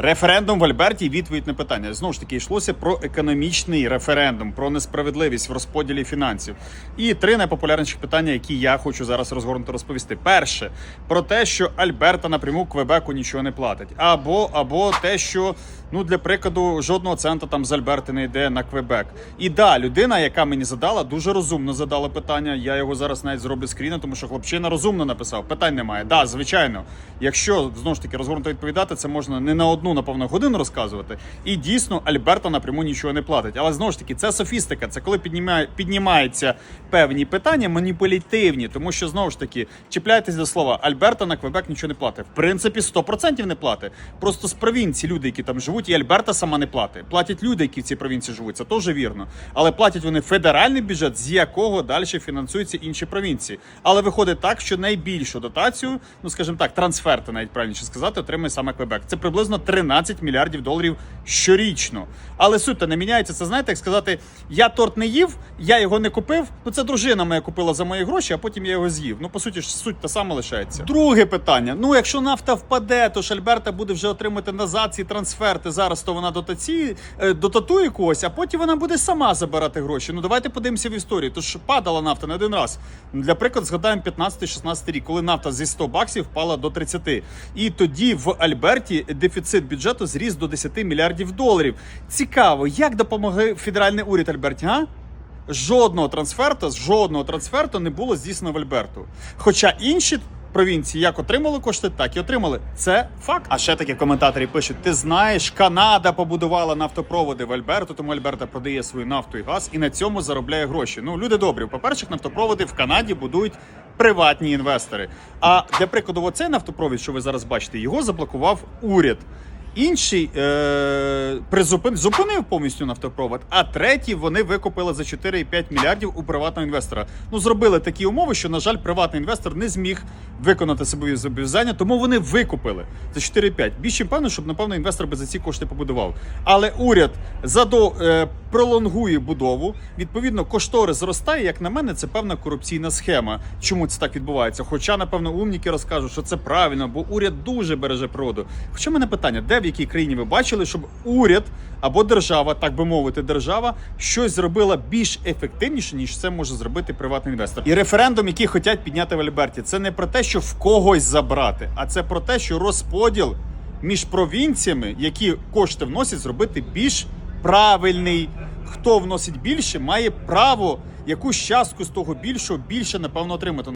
Референдум в Альберті відповідь на питання. Знову ж таки, йшлося про економічний референдум, про несправедливість в розподілі фінансів. І три найпопулярніші питання, які я хочу зараз розгорнуто розповісти. Перше про те, що Альберта напряму Квебеку нічого не платить, або або те, що ну для прикладу жодного цента там з Альберти не йде на Квебек. І да, людина, яка мені задала, дуже розумно задала питання. Я його зараз навіть зроблю скріна, тому що хлопчина розумно написав. Питань немає. Да, звичайно, якщо знову ж таки розгорнуто відповідати, це можна не на одну, напевно, годину розказувати. І дійсно Альберта напряму нічого не платить. Але знову ж таки, це софістика. Це коли піднімає, піднімаються певні питання маніпулятивні, тому що знову ж таки чіпляйтесь до слова Альберта на Квебек нічого не платить. В принципі, 100% не платить. Просто з провінції люди, які там живуть, і Альберта сама не платить. Платять люди, які в цій провінції живуть. Це теж вірно. Але платять вони федеральний бюджет, з якого далі фінансуються інші провінції. Але виходить так, що найбільшу дотацію, ну скажімо так, трансферти, навіть правильніше сказати, отримує саме Квебек. Це приблизно 13 мільярдів доларів щорічно. Але суть не міняється. Це знаєте, як сказати, я торт не їв, я його не купив. Ну це дружина моя купила за мої гроші, а потім я його з'їв. Ну по суті ж суть та сама лишається. Друге питання: ну якщо нафта впаде, то ж Альберта буде вже отримати назад ці трансферти. Зараз то вона дотації е, дотатує когось, а потім вона буде сама забирати гроші. Ну давайте подивимося в історії. Тож падала нафта не один раз. Для прикладу, згадаємо 15-16 рік, коли нафта зі 100 баксів впала до 30. І тоді в Альберті дефіцит бюджету зріс до 10 мільярдів доларів. Цікаво, як допомогли федеральний уряд Альберті? А? Жодного трансферту, жодного трансферту не було здійснено в Альберту. Хоча інші провінції як отримали кошти, так і отримали. Це факт. А ще такі коментаторі пишуть: ти знаєш, Канада побудувала нафтопроводи в Альберту, тому Альберта продає свою нафту і газ і на цьому заробляє гроші. Ну, люди добрі. По-перше, нафтопроводи в Канаді будують приватні інвестори. А для прикладу, оцей нафтопровід, що ви зараз бачите, його заблокував уряд. Інший е, призупин, зупинив повністю нафтопровод, а третій вони викупили за 4,5 мільярдів у приватного інвестора. Ну зробили такі умови, що на жаль, приватний інвестор не зміг виконати собі зобов'язання, тому вони викупили за 4,5. Більше певно, щоб напевно інвестор би за ці кошти побудував. Але уряд задо е, пролонгує будову. Відповідно, кошторис зростає. Як на мене, це певна корупційна схема. Чому це так відбувається? Хоча, напевно, умніки розкажуть, що це правильно, бо уряд дуже береже природу. Хоча мене питання, в якій країні ви бачили, щоб уряд або держава, так би мовити, держава щось зробила більш ефективніше, ніж це може зробити приватний інвестор. І референдум, який хочуть підняти в Альберті, це не про те, що в когось забрати, а це про те, що розподіл між провінціями, які кошти вносять, зробити більш правильний. Хто вносить більше, має право якусь частку з того більшого більше, напевно, отримати.